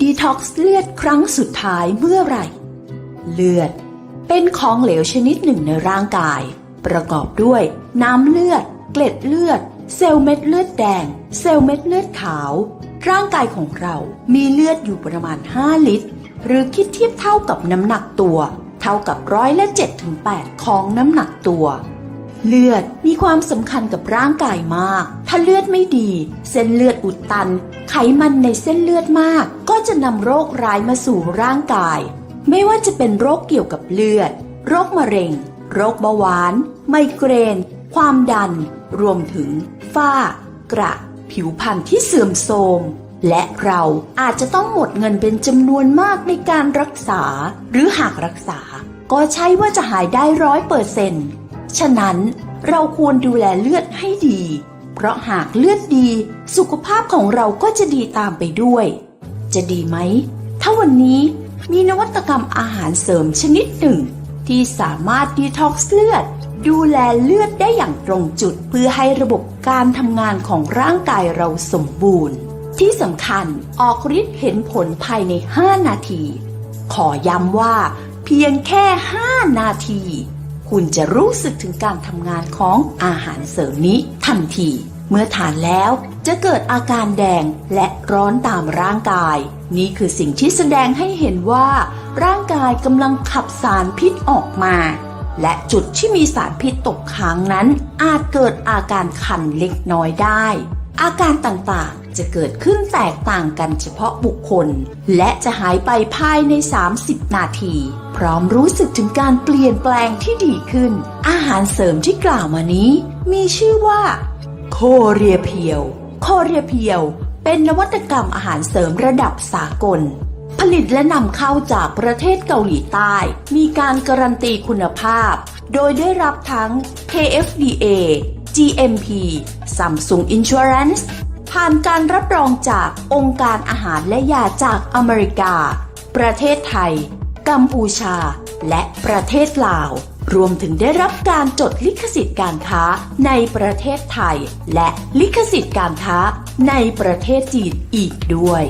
ดีท็อกซ์เลือดครั้งสุดท้ายเมื่อไหร่ เลือด เป็นของเหลวชนิดหนึ่งในร่างกาย ประกอบด้วยน้ำเลือด เกล็ดเลือด เซลล์เม็ดเลือดแดง เซลล์เม็ดเลือดขาว ร่างกายของเรามีเลือดอยู่ประมาณ 5 ลิตร หรือคิดเทียบเท่ากับน้ำหนักตัว เท่ากับร้อยละ7ถึง8ของน้ำหนักตัว เลือดมีความสำคัญกับร่างกายมาก ถ้าเลือดไม่ดี เส้นเลือดอุดตัน ไขมันในเส้นเลือดมาก ก็จะนำโรคร้ายมาสู่ร่างกาย ไม่ว่าจะเป็นโรคเกี่ยวกับเลือด โรคมะเร็ง โรคเบาหวาน ไมเกรน ความดัน รวมถึง ฝ้า กระ ผิวพรรณที่เสื่อมโทรม และเราอาจจะต้องหมดเงินเป็นจำนวนมากในการรักษา หรือหากรักษา ก็ใช่ว่าจะหายได้ร้อยเปอร์เซ็นต์ ฉะนั้นเราควรดูแลเลือดให้ดี เพราะหากเลือดดีสุขภาพของเราก็จะดีตามไปด้วย จะดีไหม ถ้าวันนี้มีนวัตกรรมอาหารเสริมชนิดหนึ่ง ที่สามารถดีท็อกซ์เลือด ดูแลเลือดได้อย่างตรงจุดเพื่อให้ระบบการทำงานของร่างกายเราสมบูรณ์ ที่สำคัญออกฤทธิ์เห็นผลภายใน 5 นาที ขอย้ำว่า เพียงแค่ 5 นาที คุณจะรู้สึกถึงการทำงานของอาหารเสริมนี้ทันที เมื่อทานแล้วจะเกิดอาการแดงและร้อนตามร่างกาย นี่คือสิ่งที่แสดงให้เห็นว่า ร่างกายกำลังขับสารพิษออกมา และจุดที่มีสารพิษตกค้างนั้น อาจเกิดอาการคันเล็กน้อยได้อาการต่างๆ จะเกิดขึ้นแตกต่างกันเฉพาะบุคคล และจะหายไปภายใน 30 นาที พร้อมรู้สึกถึงการเปลี่ยนแปลงที่ดีขึ้น อาหารเสริมที่กล่าวมานี้ มีชื่อว่าโคเรียเพียว โคเรียเพียวเป็นนวัตกรรมอาหารเสริมระดับสากล ผลิตและนำเข้าจากประเทศเกาหลีใต้ มีการการันตีคุณภาพ โดยได้รับทั้ง KFDA GMP Samsung Insurance ผ่านการรับรองจากองค์การอาหารและยาจากอเมริกา ประเทศไทย กัมพูชา และประเทศลาว รวมถึงได้รับการจดลิขสิทธิ์การค้าในประเทศไทย และลิขสิทธิ์การค้าในประเทศจีนอีกด้วย